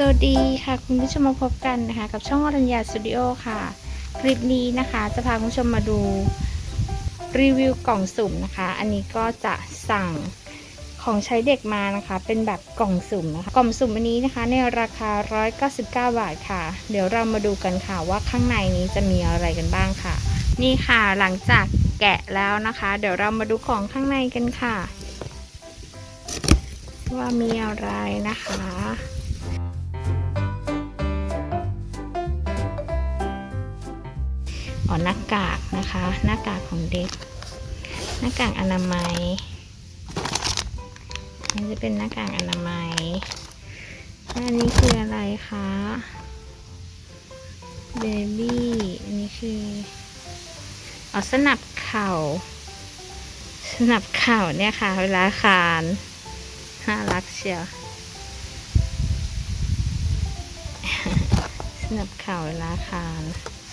สวัสดีค่ะคุณผู้ชมมาพบกันนะคะ กับช่องอรัญญาสตูดิโอค่ะ คลิปนี้นะคะจะพาคุณผู้ชมมาดูรีวิวกล่องสุ่มนะคะ อันนี้ก็จะสั่งของใช้เด็กมานะคะ เป็นแบบกล่องสุ่มนะคะกล่องสุ่มอันนี้นะคะ ในราคา 199 บาทค่ะ เดี๋ยวเรามาดูกันค่ะว่าข้างในนี้จะมีอะไรกันบ้างค่ะ นี่ค่ะหลังจากแกะแล้วนะคะ เดี๋ยวเรามาดูของข้างในกันค่ะ ว่ามีอะไรนะคะ อ๋อหน้ากากนะคะ หน้ากากของเด็ก หน้ากากอนามัยนี่จะเป็นหน้ากากอนามัยอันนี้คืออะไรคะเบบี้อันนี้คืออ๋อสนับเข่า สนับเข่าเนี่ยค่ะ เวลาคานน่ารักเชียวสนับเข่าเวลาคาน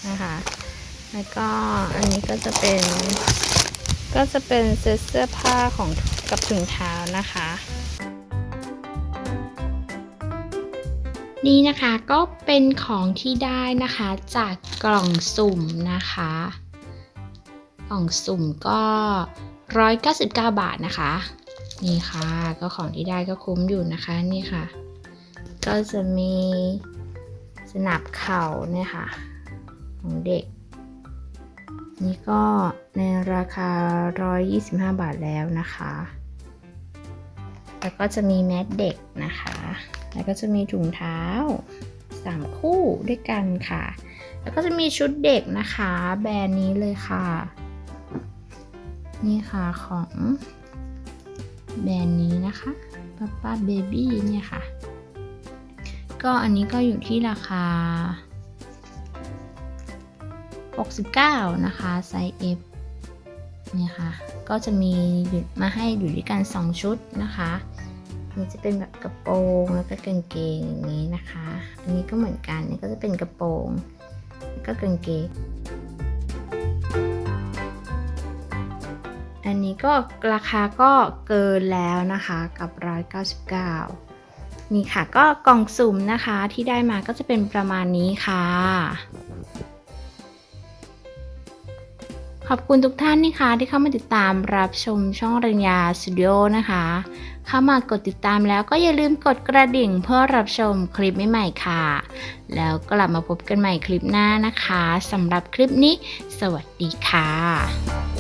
นะคะ แล้วก็อันนี้ก็จะเป็น ก็จะเป็นเซตเสื้อผ้าของกับถุงเท้านะคะ นี่นะคะก็เป็นของที่ได้นะคะจากกล่องสุ่มนะคะ กล่องสุ่มก็ 199 บาทนะคะ นี่ค่ะก็ของที่ได้ก็คุ้มอยู่นะคะนี่ค่ะ ก็จะมีสนับเข่าเนี่ยค่ะ ของเด็ก นี่ก็ในราคา 125 บาทแล้วนะคะ แล้วก็จะมีแมสเด็กนะคะ แล้วก็จะมีถุงเท้า 3 คู่ด้วยกันค่ะ แล้วก็จะมีชุดเด็กนะคะ แบรนด์นี้เลยค่ะ นี่ค่ะของแบรนด์นี้นะคะป้าป้าเบบี้เนี่ยค่ะ ก็อันนี้ก็อยู่ที่ราคา 69 นะคะ ไซส์ F เนี่ยค่ะ ก็จะมีมาให้อยู่ด้วยกัน 2 ชุดนะคะมันจะเป็นแบบกระโปรงแล้วก็กางเกงอย่างนี้นะคะ อันนี้ก็เหมือนกันนี่ก็จะเป็นกระโปรงแล้วก็กางเกง อันนี้ก็ราคาก็เกินแล้วนะคะกับ 199 นี่ค่ะก็กล่องสุ่มนะคะที่ได้มาก็จะเป็นประมาณนี้ค่ะ ขอบคุณทุกท่านนะคะที่เข้ามาติดตามรับชมช่องรัญญาสตูดิโอนะคะ เข้ามากดติดตามแล้วก็อย่าลืมกดกระดิ่งเพื่อรับชมคลิปใหม่ๆค่ะ แล้วกลับมาพบกันใหม่คลิปหน้านะคะสำหรับคลิปนี้ สวัสดีค่ะ